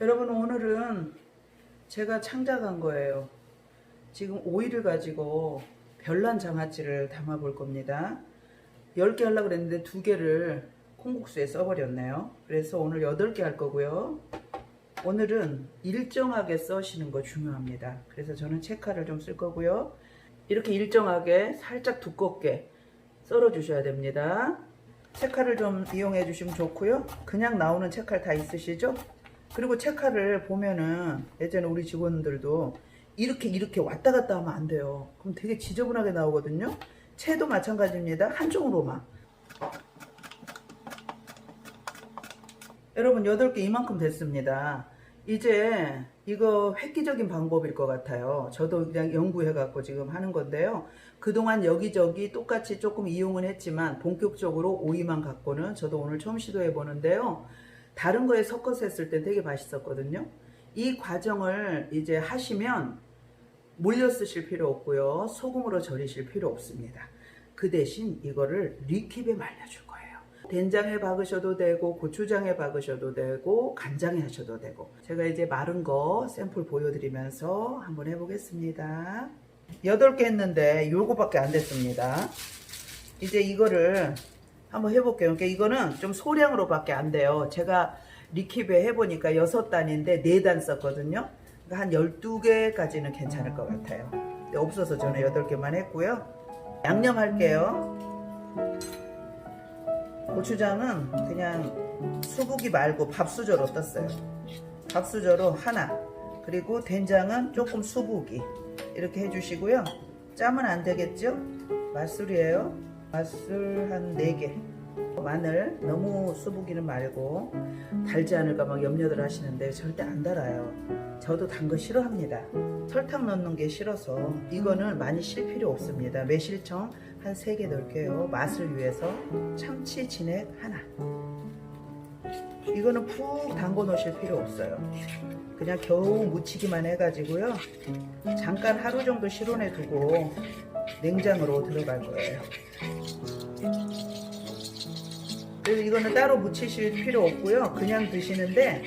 여러분 오늘은 제가 창작한 거예요. 지금 오이를 가지고 별난 장아찌를 담아 볼 겁니다. 10개 하려고 그랬는데 2개를 콩국수에 써버렸네요. 그래서 오늘 8개 할 거고요. 오늘은 일정하게 써시는 거 중요합니다. 그래서 저는 체카를 좀 쓸 거고요. 이렇게 일정하게 살짝 두껍게 썰어 주셔야 됩니다. 체카를 좀 이용해 주시면 좋고요. 그냥 나오는 체칼 다 있으시죠? 그리고 체카를 보면은 예전에 우리 직원들도 이렇게 이렇게 왔다 갔다 하면 안 돼요. 그럼 되게 지저분하게 나오거든요. 채도 마찬가지입니다. 한쪽으로만. 여러분 8개 이만큼 됐습니다. 이제 이거 획기적인 방법일 것 같아요. 저도 그냥 연구해갖고 지금 하는 건데요. 그동안 여기저기 똑같이 조금 이용은 했지만 본격적으로 오이만 갖고는 저도 오늘 처음 시도해 보는데요. 다른 거에 섞어서 했을 때 되게 맛있었거든요. 이 과정을 이제 하시면 물려 쓰실 필요 없고요. 소금으로 절이실 필요 없습니다. 그 대신 이거를 리킵에 말려줄 거예요. 된장에 박으셔도 되고 고추장에 박으셔도 되고 간장에 하셔도 되고 제가 이제 마른 거 샘플 보여드리면서 한번 해보겠습니다. 8개 했는데 요거밖에 안 됐습니다. 이제 이거를 한번 해볼게요. 그러니까 이거는 좀 소량으로밖에 안 돼요. 제가 리킵에 해보니까 6단인데 4단 썼거든요. 그러니까 한 12개까지는 괜찮을 것 같아요. 없어서 저는 8개만 했고요. 양념 할게요. 고추장은 그냥 수북이 말고 밥수저로 떴어요. 밥수저로 하나. 그리고 된장은 조금 수북이. 이렇게 해주시고요. 짜면 안 되겠죠? 맛술이에요. 맛술 한 4개. 마늘 너무 수북이는 말고 달지 않을까 막 염려들 하시는데 절대 안 달아요. 저도 단 거 싫어합니다. 설탕 넣는 게 싫어서 이거는 많이 실 필요 없습니다. 매실청 한 3개 넣을게요. 맛을 위해서 참치 진액 하나. 이거는 푹 담궈 놓으실 필요 없어요. 그냥 겨우 묻히기만 해가지고요. 잠깐 하루 정도 실온에 두고 냉장으로 들어갈 거예요. 그래서 이거는 따로 묻히실 필요 없고요. 그냥 드시는데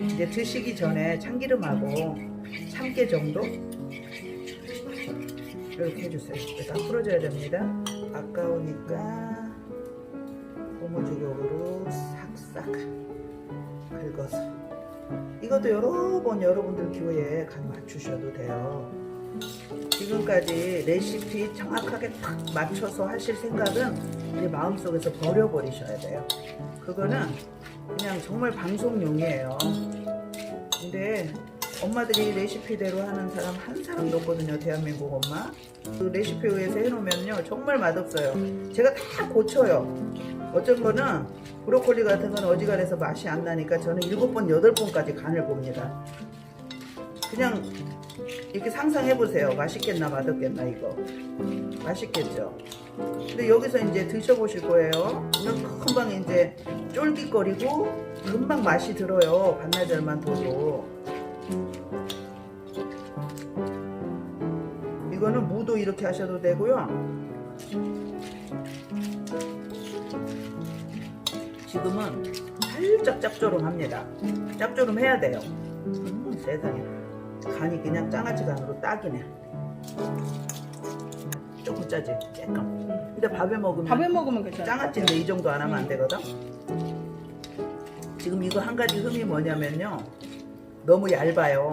이제 드시기 전에 참기름하고 참깨 정도 이렇게 해주세요. 다 풀어줘야 됩니다. 아까우니까 고무주걱으로 싹싹 긁어서 이것도 여러 번 여러분들 기호에 간 맞추셔도 돼요. 지금까지 레시피 정확하게 딱 맞춰서 하실 생각은 이제 마음속에서 버려버리셔야 돼요. 그거는 그냥 정말 방송용이에요. 근데 엄마들이 레시피대로 하는 사람 한 사람도 없거든요. 대한민국 엄마. 그 레시피에 의해서 해놓으면요. 정말 맛없어요. 제가 다 고쳐요. 어쩐 거는 브로콜리 같은 건 어지간해서 맛이 안 나니까 저는 일곱 번 여덟 번까지 간을 봅니다. 그냥 이렇게 상상해 보세요. 맛있겠나 맛없겠나 이거. 맛있겠죠. 근데 여기서 이제 드셔보실 거예요. 그냥 금방 이제 쫄깃거리고 금방 맛이 들어요. 반나절만 둬도. 이거는 무도 이렇게 하셔도 되고요. 지금은 살짝 짭조름합니다. 짭조름해야 돼요. 음, 세상에. 간이 그냥 장아찌 간으로 딱이네. 조금 짜지, 조금. 근데 밥에 먹으면 밥에 먹으면 괜찮아. 장아찌인데 이 정도 안 하면 안 되거든. 지금 이거 한 가지 흠이 뭐냐면요. 너무 얇아요.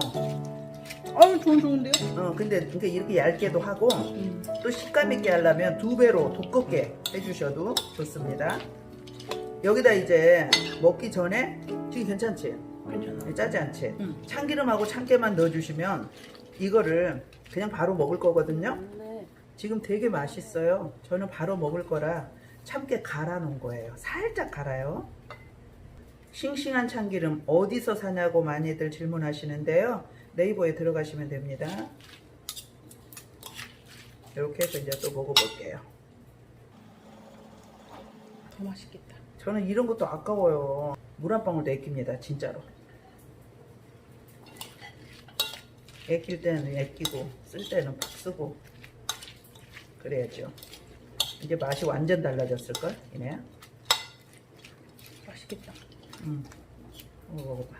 아유 좋은 좋은데요? 어, 근데 그러니까 이렇게 얇게도 하고 음. 또 식감 있게 하려면 두 배로 두껍게 해주셔도 좋습니다. 여기다 이제 먹기 전에 지금 괜찮지? 괜찮아. 짜지 않지? 응. 참기름하고 참깨만 넣어주시면 이거를 그냥 바로 먹을 거거든요. 네. 지금 되게 맛있어요. 저는 바로 먹을 거라 참깨 갈아 놓은 거예요. 살짝 갈아요. 싱싱한 참기름 어디서 사냐고 많이들 질문하시는데요. 네이버에 들어가시면 됩니다. 이렇게 해서 이제 또 먹어볼게요. 더 맛있겠다. 저는 이런 것도 아까워요. 물 한 방울도 아낍니다. 진짜로. 애낄 때는 애끼고 쓸 때는 막 쓰고 그래야죠. 이제 맛이 완전 달라졌을걸? 이네. 맛있겠다. 음, 응 먹어봐.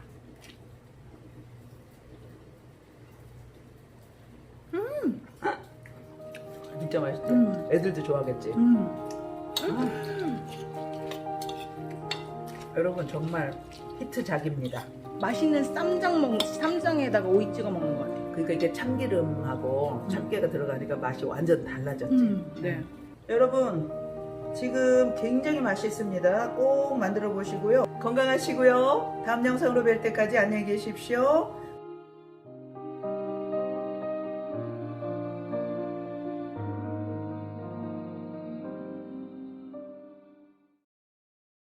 음! 아, 진짜 맛있대 음. 애들도 좋아하겠지? 음. 음. 여러분 정말 히트 작입니다. 맛있는 쌈장 먹 쌈장에다가 오이 찍어 먹는 거예요. 그러니까 이게 참기름하고 참깨가 들어가니까 맛이 완전 달라졌지. 네. 여러분 지금 굉장히 맛있습니다. 꼭 만들어 보시고요. 건강하시고요. 다음 영상으로 뵐 때까지 안녕히 계십시오.